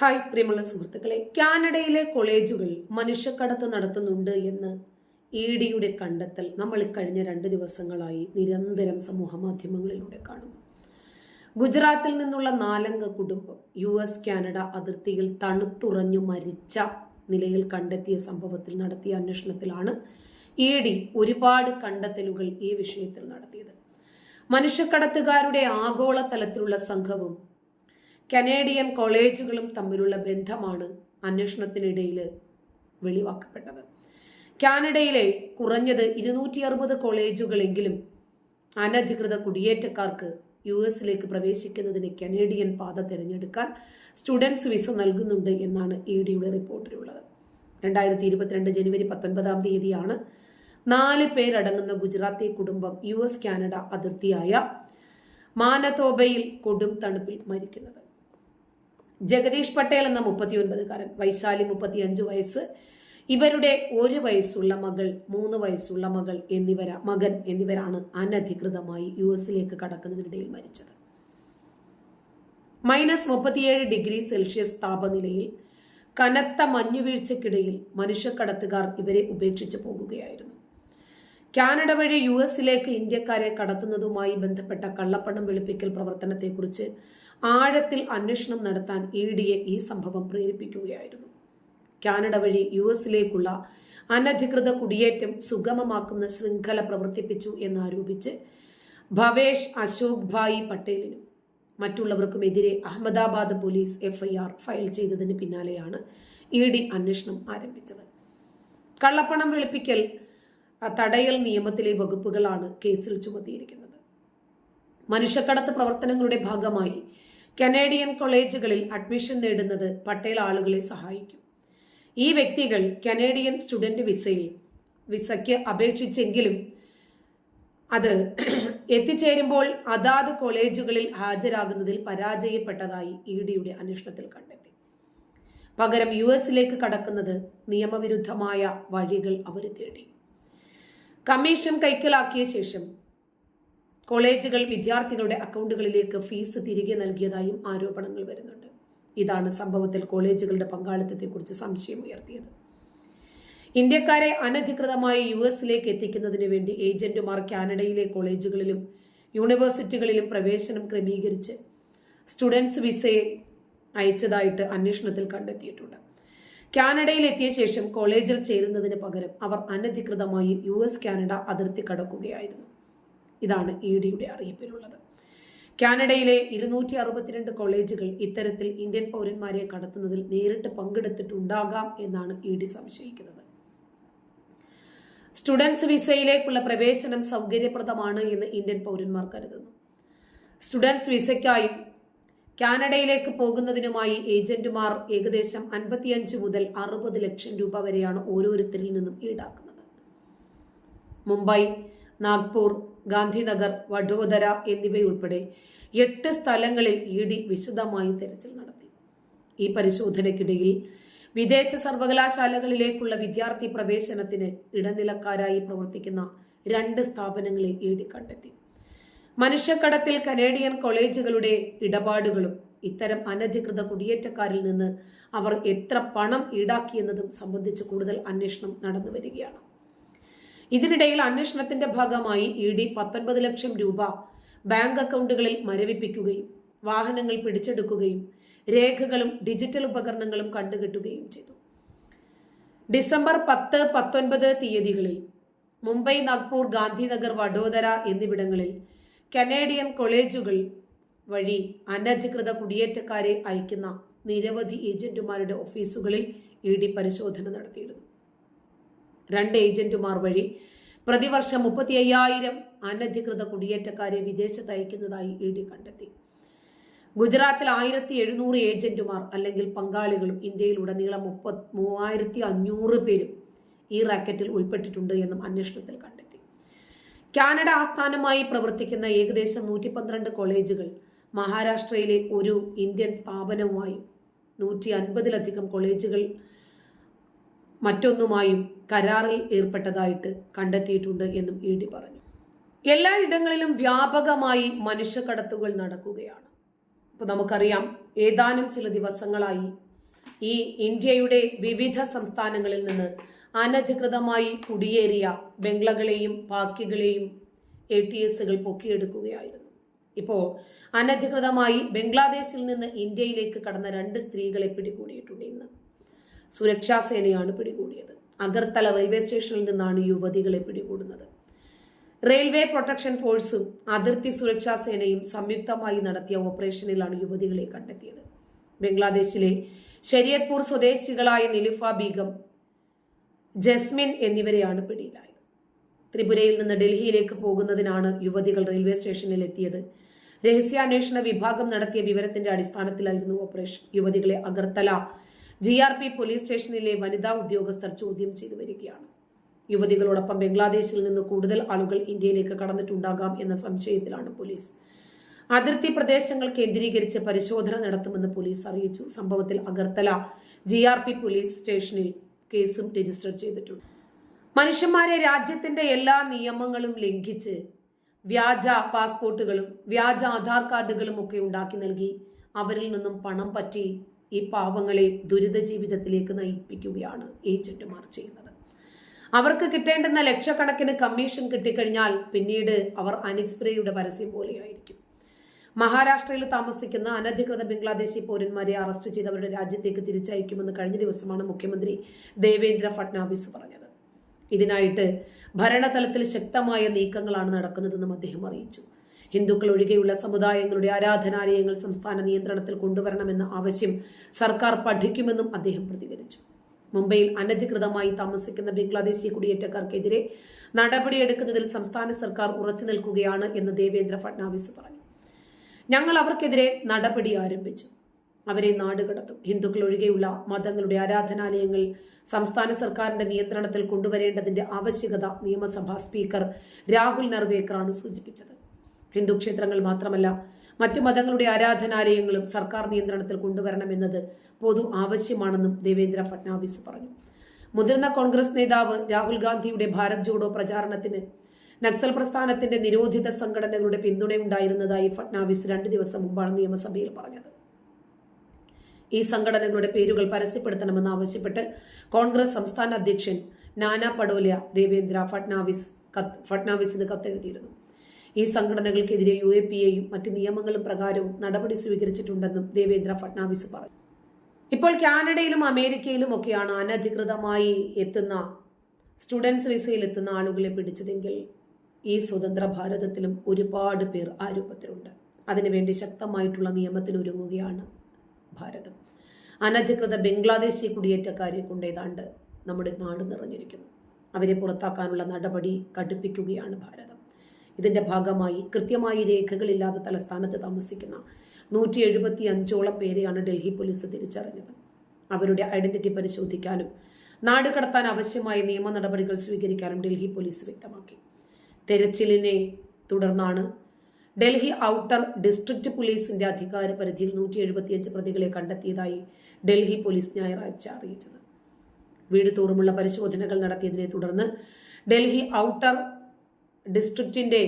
Hi പ്രിയമുള്ള സുഹൃത്തുക്കളെ. കാനഡയിലെ കോളേജുകൾ മനുഷ്യക്കടത്ത് നടത്തുന്നുണ്ട് എന്ന് ഇ ഡിയുടെ കണ്ടെത്തൽ നമ്മൾ കഴിഞ്ഞ രണ്ട് ദിവസങ്ങളായി നിരന്തരം സമൂഹ മാധ്യമങ്ങളിലൂടെ കാണുന്നു. ഗുജറാത്തിൽ നിന്നുള്ള നാലംഗ കുടുംബം യു എസ് കാനഡ അതിർത്തിയിൽ തണുത്തുറഞ്ഞു മരിച്ച നിലയിൽ കണ്ടെത്തിയ സംഭവത്തിൽ നടത്തിയ അന്വേഷണത്തിലാണ് ഇ ഡി ഒരുപാട് കണ്ടെത്തലുകൾ ഈ വിഷയത്തിൽ നടത്തിയത്. മനുഷ്യക്കടത്തുകാരുടെ ആഗോള തലത്തിലുള്ള സംഘവും കനേഡിയൻ കോളേജുകളും തമ്മിലുള്ള ബന്ധമാണ് അന്വേഷണത്തിനിടയിൽ വെളിവാക്കപ്പെട്ടത്. കാനഡയിലെ കുറഞ്ഞത് ഇരുന്നൂറ്റി അറുപത് കോളേജുകളെങ്കിലും അനധികൃത കുടിയേറ്റക്കാർക്ക് യു എസിലേക്ക് പ്രവേശിക്കുന്നതിന് കനേഡിയൻ പാത തിരഞ്ഞെടുക്കാൻ സ്റ്റുഡൻസ് വിസ നൽകുന്നുണ്ട് എന്നാണ് ഇ ഡിയുടെ റിപ്പോർട്ടിലുള്ളത്. രണ്ടായിരത്തി ഇരുപത്തിരണ്ട് ജനുവരി പത്തൊൻപതാം തീയതിയാണ് നാല് പേരടങ്ങുന്ന ഗുജറാത്തി കുടുംബം യു എസ് കാനഡ അതിർത്തിയായ മാനതോബയിൽ കൊടും തണുപ്പിൽ മരിക്കുന്നത്. ജഗദീഷ് പട്ടേൽ എന്ന മുപ്പത്തിയൊൻപതുകാരൻ വൈശാലി മുപ്പത്തിയഞ്ച് വയസ്സ്. ഇവരുടെ ഒരു വയസ്സുള്ള മകൾ മൂന്ന് വയസ്സുള്ള മകൾ എന്നിവര മകൻ എന്നിവരാണ് അനധികൃതമായി യു എസിലേക്ക് കടക്കുന്നതിനിടയിൽ മരിച്ചത്. മൈനസ് മുപ്പത്തിയേഴ് ഡിഗ്രി സെൽഷ്യസ് താപനിലയിൽ കനത്ത മഞ്ഞുവീഴ്ചക്കിടയിൽ മനുഷ്യക്കടത്തുകാർ ഇവരെ ഉപേക്ഷിച്ച് പോകുകയായിരുന്നു. കാനഡ വഴി യു എസിലേക്ക് ഇന്ത്യക്കാരെ കടത്തുന്നതുമായി ബന്ധപ്പെട്ട കള്ളപ്പണം വെളുപ്പിക്കൽ പ്രവർത്തനത്തെക്കുറിച്ച് ആഴത്തിൽ അന്വേഷണം നടത്താൻ ഇ ഡിയെ ഈ സംഭവം പ്രേരിപ്പിക്കുകയായിരുന്നു. കാനഡ വഴി യു എസിലേക്കുള്ള അനധികൃത കുടിയേറ്റം സുഗമമാക്കുന്ന ശൃംഖല പ്രവർത്തിപ്പിച്ചു എന്നാരോപിച്ച് ഭവേഷ് അശോക് ഭായി പട്ടേലിനും മറ്റുള്ളവർക്കുമെതിരെ അഹമ്മദാബാദ് പോലീസ് എഫ്ഐആർ ഫയൽ ചെയ്തതിന് പിന്നാലെയാണ് ഇ ഡി അന്വേഷണം ആരംഭിച്ചത്. കള്ളപ്പണം വെളുപ്പിക്കൽ തടയൽ നിയമത്തിലെ വകുപ്പുകളാണ് കേസിൽ ചുമത്തിയിരിക്കുന്നത്. മനുഷ്യക്കടത്ത് പ്രവർത്തനങ്ങളുടെ ഭാഗമായി കനേഡിയൻ കോളേജുകളിൽ അഡ്മിഷൻ നേടുന്നത് പട്ടേൽ ആളുകളെ സഹായിക്കും. ഈ വ്യക്തികൾ കനേഡിയൻ സ്റ്റുഡന്റ് വിസയിൽ വിസയ്ക്ക് അപേക്ഷിച്ചെങ്കിലും അത് എത്തിച്ചേരുമ്പോൾ അതാത് കോളേജുകളിൽ ഹാജരാകുന്നതിൽ പരാജയപ്പെട്ടതായി ഇ ഡിയുടെ അന്വേഷണത്തിൽ കണ്ടെത്തി. പകരം യു എസിലേക്ക് കടക്കുന്നത് നിയമവിരുദ്ധമായ വഴികൾ അവർ തേടി. കമ്മീഷൻ കൈക്കലാക്കിയ ശേഷം കോളേജുകൾ വിദ്യാർത്ഥികളുടെ അക്കൗണ്ടുകളിലേക്ക് ഫീസ് തിരികെ നൽകിയതായും ആരോപണങ്ങൾ വരുന്നുണ്ട്. ഇതാണ് സംഭവത്തിൽ കോളേജുകളുടെ പങ്കാളിത്തത്തെക്കുറിച്ച് സംശയം ഉയർത്തിയത്. ഇന്ത്യക്കാരെ അനധികൃതമായി യു എസിലേക്ക് എത്തിക്കുന്നതിന് വേണ്ടി ഏജന്റുമാർ കാനഡയിലെ കോളേജുകളിലും യൂണിവേഴ്സിറ്റികളിലും പ്രവേശനം ക്രമീകരിച്ച് സ്റ്റുഡൻസ് വിസയെ അയച്ചതായിട്ട് അന്വേഷണത്തിൽ കണ്ടെത്തിയിട്ടുണ്ട്. കാനഡയിൽ എത്തിയ ശേഷം കോളേജിൽ ചേരുന്നതിന് പകരം അവർ അനധികൃതമായി യു എസ് കാനഡ അതിർത്തി കടക്കുകയായിരുന്നു. ഇതാണ് ഇ ഡിയുടെ അറിയിപ്പിലുള്ളത്. കാനഡയിലെ ഇരുന്നൂറ്റി അറുപത്തിരണ്ട് കോളേജുകൾ ഇത്തരത്തിൽ ഇന്ത്യൻ പൗരന്മാരെ കടത്തുന്നതിൽ നേരിട്ട് പങ്കെടുത്തിട്ടുണ്ടാകാം എന്നാണ് ഇ ഡി സംശയിക്കുന്നത്. സ്റ്റുഡൻസ് വിസയിലേക്കുള്ള പ്രവേശനം സൗകര്യപ്രദമാണ് എന്ന് ഇന്ത്യൻ പൗരന്മാർ കരുതുന്നു. സ്റ്റുഡൻസ് വിസയ്ക്കായും കാനഡയിലേക്ക് പോകുന്നതിനുമായി ഏജന്റുമാർ ഏകദേശം അൻപത്തിയഞ്ച് മുതൽ അറുപത് ലക്ഷം രൂപ വരെയാണ് ഓരോരുത്തരിൽ നിന്നും ഈടാക്കുന്നത്. മുംബൈ നാഗ്പൂർ ഗാന്ധിനഗർ വഡോദര എന്നിവയുൾപ്പെടെ എട്ട് സ്ഥലങ്ങളിൽ ഇ ഡി വിശദമായി തെരച്ചിൽ നടത്തി. ഈ പരിശോധനയ്ക്കിടയിൽ വിദേശ സർവകലാശാലകളിലേക്കുള്ള വിദ്യാർത്ഥി പ്രവേശനത്തിന് ഇടനിലക്കാരായി പ്രവർത്തിക്കുന്ന രണ്ട് സ്ഥാപനങ്ങളെ ഇ ഡി കണ്ടെത്തി. മനുഷ്യക്കടത്തിൽ കനേഡിയൻ കോളേജുകളുടെ ഇടപാടുകളും ഇത്തരം അനധികൃത കുടിയേറ്റക്കാരിൽ നിന്ന് അവർ എത്ര പണം ഈടാക്കിയെന്നതും സംബന്ധിച്ച് കൂടുതൽ അന്വേഷണം നടന്നു വരികയാണ് ഇതിനിടയിൽ അന്വേഷണത്തിന്റെ ഭാഗമായി ഇ ഡി പത്തൊൻപത് ലക്ഷം രൂപ ബാങ്ക് അക്കൗണ്ടുകളിൽ മരവിപ്പിക്കുകയും വാഹനങ്ങൾ പിടിച്ചെടുക്കുകയും രേഖകളും ഡിജിറ്റൽ ഉപകരണങ്ങളും കണ്ടുകെട്ടുകയും ചെയ്തു. ഡിസംബർ പത്ത് പത്തൊൻപത് തീയതികളിൽ മുംബൈ നാഗ്പൂർ ഗാന്ധിനഗർ വഡോദര എന്നിവിടങ്ങളിൽ കനേഡിയൻ കോളേജുകൾ വഴി അനധികൃത കുടിയേറ്റക്കാരെ അയക്കുന്ന നിരവധി ഏജന്റുമാരുടെ ഓഫീസുകളിൽ ഇ ഡി പരിശോധന നടത്തിയിരുന്നു. രണ്ട് ഏജന്റുമാർ വഴി പ്രതിവർഷം മുപ്പത്തി അയ്യായിരം അനധികൃത കുടിയേറ്റക്കാരെ വിദേശത്ത് അയക്കുന്നതായി ഇ ഡി കണ്ടെത്തി. ഗുജറാത്തിൽ ആയിരത്തി എഴുന്നൂറ് ഏജന്റുമാർ അല്ലെങ്കിൽ പങ്കാളികളും ഇന്ത്യയിലുടനീളം മുപ്പത് മൂവായിരത്തി അഞ്ഞൂറ് പേരും ഈ റാക്കറ്റിൽ ഉൾപ്പെട്ടിട്ടുണ്ട് എന്നും അന്വേഷണത്തിൽ കണ്ടെത്തി. കാനഡ ആസ്ഥാനമായി പ്രവർത്തിക്കുന്ന ഏകദേശം നൂറ്റി പന്ത്രണ്ട് കോളേജുകൾ മഹാരാഷ്ട്രയിലെ ഒരു ഇന്ത്യൻ സ്ഥാപനവുമായും നൂറ്റി അൻപതിലധികം കോളേജുകൾ മറ്റൊന്നുമായും കരാറിൽ ഏർപ്പെട്ടതായിട്ട് കണ്ടെത്തിയിട്ടുണ്ട് എന്നും ഇ ഡി പറഞ്ഞു. എല്ലായിടങ്ങളിലും വ്യാപകമായി മനുഷ്യക്കടത്തുകൾ നടക്കുകയാണ്. അപ്പോൾ നമുക്കറിയാം ഏതാനും ചില ദിവസങ്ങളായി ഈ ഇന്ത്യയുടെ വിവിധ സംസ്ഥാനങ്ങളിൽ നിന്ന് അനധികൃതമായി കുടിയേറിയ ബംഗ്ലകളെയും പാക്കികളെയും എ ടി എസുകൾ പൊക്കിയെടുക്കുകയായിരുന്നു. ഇപ്പോൾ അനധികൃതമായി ബംഗ്ലാദേശിൽ നിന്ന് ഇന്ത്യയിലേക്ക് കടന്ന രണ്ട് സ്ത്രീകളെ പിടികൂടിയിട്ടുണ്ട് ഇന്ന്. സുരക്ഷാ സേനയാണ് പിടികൂടിയത്. അഗർത്തല റെയിൽവേ സ്റ്റേഷനിൽ നിന്നാണ് യുവതികളെ പിടികൂടുന്നത്. റെയിൽവേ പ്രൊട്ടക്ഷൻ ഫോഴ്സും അതിർത്തി സുരക്ഷാ സേനയും സംയുക്തമായി നടത്തിയ ഓപ്പറേഷനിലാണ് യുവതികളെ കണ്ടെത്തിയത്. ബംഗ്ലാദേശിലെ ശരിയത്പൂർ സ്വദേശികളായ നിലിഫ ബീഗം ജസ്മിൻ എന്നിവരെയാണ് പിടിയിലായത്. ത്രിപുരയിൽ നിന്ന് ഡൽഹിയിലേക്ക് പോകുന്നതിനാണ് യുവതികൾ റെയിൽവേ സ്റ്റേഷനിൽ എത്തിയത്. രഹസ്യാന്വേഷണ വിഭാഗം നടത്തിയ വിവരത്തിന്റെ അടിസ്ഥാനത്തിലായിരുന്നു ഓപ്പറേഷൻ യുവതികളെ Agartala G R P police സ്റ്റേഷനിലെ വനിതാ ഉദ്യോഗസ്ഥർ ചോദ്യം ചെയ്തു വരികയാണ്. യുവതികളോടൊപ്പം ബംഗ്ലാദേശിൽ നിന്ന് കൂടുതൽ ആളുകൾ ഇന്ത്യയിലേക്ക് കടന്നിട്ടുണ്ടാകാം എന്ന സംശയത്തിലാണ് പോലീസ്. അതിർത്തി പ്രദേശങ്ങൾ കേന്ദ്രീകരിച്ച് പരിശോധന നടത്തുമെന്ന് പോലീസ് അറിയിച്ചു. സംഭവത്തിൽ Agartala G R P police സ്റ്റേഷനിൽ കേസും രജിസ്റ്റർ ചെയ്തിട്ടുണ്ട്. മനുഷ്യന്മാരെ രാജ്യത്തിന്റെ എല്ലാ നിയമങ്ങളും ലംഘിച്ച് വ്യാജ പാസ്പോർട്ടുകളും വ്യാജ ആധാർ കാർഡുകളും ഒക്കെ ഉണ്ടാക്കി നൽകി അവരിൽ നിന്നും പണം പറ്റി ഈ പാവങ്ങളെ ദുരിത ജീവിതത്തിലേക്ക് നയിപ്പിക്കുകയാണ് ഏജന്റുമാർ ചെയ്യുന്നത്. അവർക്ക് കിട്ടേണ്ടുന്ന ലക്ഷക്കണക്കിന് കമ്മീഷൻ കിട്ടിക്കഴിഞ്ഞാൽ പിന്നീട് അവർ അനിക്സ്പ്രേയുടെ പരസ്യം പോലെയായിരിക്കും. മഹാരാഷ്ട്രയിൽ താമസിക്കുന്ന അനധികൃത ബംഗ്ലാദേശി പൗരന്മാരെ അറസ്റ്റ് ചെയ്ത് അവരുടെ രാജ്യത്തേക്ക് തിരിച്ചയക്കുമെന്ന് കഴിഞ്ഞ ദിവസമാണ് മുഖ്യമന്ത്രി ദേവേന്ദ്ര ഫട്നാവിസ് പറഞ്ഞത്. ഇതിനായിട്ട് ഭരണതലത്തിൽ ശക്തമായ നീക്കങ്ങളാണ് നടക്കുന്നതെന്നും അദ്ദേഹം അറിയിച്ചു. ഹിന്ദുക്കൾ ഒഴികെയുള്ള സമുദായങ്ങളുടെ ആരാധനാലയങ്ങൾ സംസ്ഥാന നിയന്ത്രണത്തിൽ കൊണ്ടുവരണമെന്ന ആവശ്യം സർക്കാർ പഠിക്കുമെന്നും അദ്ദേഹം പ്രതികരിച്ചു. മുംബൈയിൽ അനധികൃതമായി താമസിക്കുന്ന ബംഗ്ലാദേശി കുടിയേറ്റക്കാർക്കെതിരെ നടപടിയെടുക്കുന്നതിൽ സംസ്ഥാന സർക്കാർ ഉറച്ചു നിൽക്കുകയാണ് എന്ന് ദേവേന്ദ്ര ഫട്നാവിസ് പറഞ്ഞു. ഞങ്ങൾ അവർക്കെതിരെ നടപടി ആരംഭിച്ചു. അവരെ നാടുകടത്തും ഹിന്ദുക്കൾ ഒഴികെയുള്ള മതങ്ങളുടെ ആരാധനാലയങ്ങൾ സംസ്ഥാന സർക്കാരിന്റെ നിയന്ത്രണത്തിൽ കൊണ്ടുവരേണ്ടതിന്റെ ആവശ്യകത നിയമസഭാ സ്പീക്കർ രാഹുൽ നർവേക്കറാണ് സൂചിപ്പിച്ചത്. ഹിന്ദു ക്ഷേത്രങ്ങൾ മാത്രമല്ല മറ്റു മതങ്ങളുടെ ആരാധനാലയങ്ങളും സർക്കാർ നിയന്ത്രണത്തിൽ കൊണ്ടുവരണമെന്നത് പൊതു ആവശ്യമാണെന്നും ദേവേന്ദ്ര ഫട്നാവിസ് പറഞ്ഞു. മുതിർന്ന കോൺഗ്രസ് നേതാവ് രാഹുൽ ഗാന്ധിയുടെ ഭാരത് ജോഡോ പ്രചാരണത്തിന് നക്സൽ പ്രസ്ഥാനത്തിന്റെ നിരോധിത സംഘടനകളുടെ പിന്തുണയുണ്ടായിരുന്നതായി ഫട്നാവിസ് രണ്ടു ദിവസം മുമ്പാണ് നിയമസഭയിൽ പറഞ്ഞത്. ഈ സംഘടനകളുടെ പേരുകൾ പരസ്യപ്പെടുത്തണമെന്ന് ആവശ്യപ്പെട്ട് കോൺഗ്രസ് സംസ്ഥാന അധ്യക്ഷൻ നാനാ പടോലിയ ദേവേന്ദ്ര ഫട്നാവിസ് ഫട്നാവിസിന് കത്തെഴുതിയിരുന്നു. ഈ സംഘടനകൾക്കെതിരെ യു എ പി എയും മറ്റ് നിയമങ്ങളും പ്രകാരവും നടപടി സ്വീകരിച്ചിട്ടുണ്ടെന്നും ദേവേന്ദ്ര ഫട്നാവിസ് പറഞ്ഞു. ഇപ്പോൾ കാനഡയിലും അമേരിക്കയിലും ഒക്കെയാണ് അനധികൃതമായി എത്തുന്ന സ്റ്റുഡൻസ് വിസയിൽ എത്തുന്ന ആളുകളെ പിടിച്ചതെങ്കിൽ ഈ സ്വതന്ത്ര ഭാരതത്തിലും ഒരുപാട് പേർ ആ രൂപത്തിലുണ്ട്. അതിനുവേണ്ടി ശക്തമായിട്ടുള്ള നിയമത്തിന് ഒരുങ്ങുകയാണ് ഭാരതം. അനധികൃത ബംഗ്ലാദേശി കുടിയേറ്റക്കാരെ കൊണ്ട് ഏതാണ്ട് നമ്മുടെ നാട് നിറഞ്ഞിരിക്കുന്നു. അവരെ പുറത്താക്കാനുള്ള നടപടി കടുപ്പിക്കുകയാണ് ഭാരതം. ഇതിന്റെ ഭാഗമായി കൃത്യമായി രേഖകളില്ലാത്ത തലസ്ഥാനത്ത് താമസിക്കുന്ന നൂറ്റി എഴുപത്തി അഞ്ചോളം പേരെയാണ് ഡൽഹി പോലീസ് തിരിച്ചറിഞ്ഞത്. അവരുടെ ഐഡന്റിറ്റി പരിശോധിക്കാനും നാട് കടത്താൻ ആവശ്യമായ നിയമ നടപടികൾ സ്വീകരിക്കാനും ഡൽഹി പോലീസ് വ്യക്തമാക്കി. തെരച്ചിലിനെ തുടർന്നാണ് ഡൽഹി ഔട്ടർ ഡിസ്ട്രിക്ട് പോലീസിന്റെ അധികാര പരിധിയിൽ നൂറ്റി എഴുപത്തിയഞ്ച് പ്രതികളെ കണ്ടെത്തിയതായി ഡൽഹി പോലീസ് ഞായറാഴ്ച അറിയിച്ചത്. വീട് തോറുമുള്ള പരിശോധനകൾ നടത്തിയതിനെ തുടർന്ന് ഡൽഹി ഔട്ടർ ഡിസ്ട്രിക്റ്റിന്റെ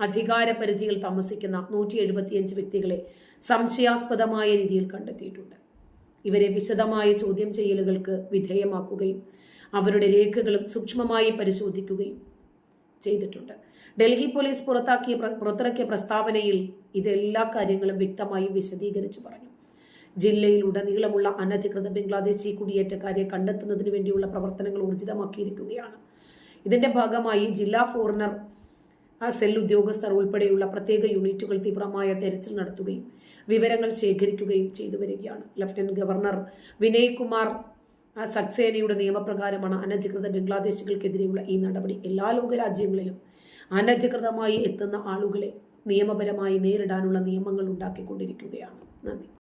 അധികാര പരിധിയിൽ താമസിക്കുന്ന നൂറ്റി എഴുപത്തിയഞ്ച് വ്യക്തികളെ സംശയാസ്പദമായ രീതിയിൽ കണ്ടെത്തിയിട്ടുണ്ട്. ഇവരെ വിശദമായ ചോദ്യം ചെയ്യലുകൾക്ക് വിധേയമാക്കുകയും അവരുടെ രേഖകളും സൂക്ഷ്മമായി പരിശോധിക്കുകയും ചെയ്തിട്ടുണ്ട്. ഡൽഹി പോലീസ് പുറത്താക്കിയ പുറത്തിറക്കിയ പ്രസ്താവനയിൽ ഇതെല്ലാ കാര്യങ്ങളും വ്യക്തമായി വിശദീകരിച്ചു പറഞ്ഞു. ജില്ലയിൽ ഉടനീളമുള്ള അനധികൃത ബംഗ്ലാദേശി കുടിയേറ്റക്കാരെ കണ്ടെത്തുന്നതിന് വേണ്ടിയുള്ള പ്രവർത്തനങ്ങൾ ഊർജിതമാക്കിയിരിക്കുകയാണ്. ഇതിന്റെ ഭാഗമായി ജില്ലാ ഫോറിനർ സെൽ ഉദ്യോഗസ്ഥർ ഉൾപ്പെടെയുള്ള പ്രത്യേക യൂണിറ്റുകൾ തീവ്രമായ തെരച്ചിൽ നടത്തുകയും വിവരങ്ങൾ ശേഖരിക്കുകയും ചെയ്തു വരികയാണ്. ലഫ്റ്റനന്റ് ഗവർണർ വിനയ് കുമാർ സക്സേനയുടെ നിയമപ്രകാരമാണ് അനധികൃത ബംഗ്ലാദേശികൾക്കെതിരെയുള്ള ഈ നടപടി എല്ലാ ലോകരാജ്യങ്ങളിലും അനധികൃതമായി എത്തുന്ന ആളുകളെ നിയമപരമായി നേരിടാനുള്ള നിയമങ്ങൾ ഉണ്ടാക്കിക്കൊണ്ടിരിക്കുകയാണ്. നന്ദി.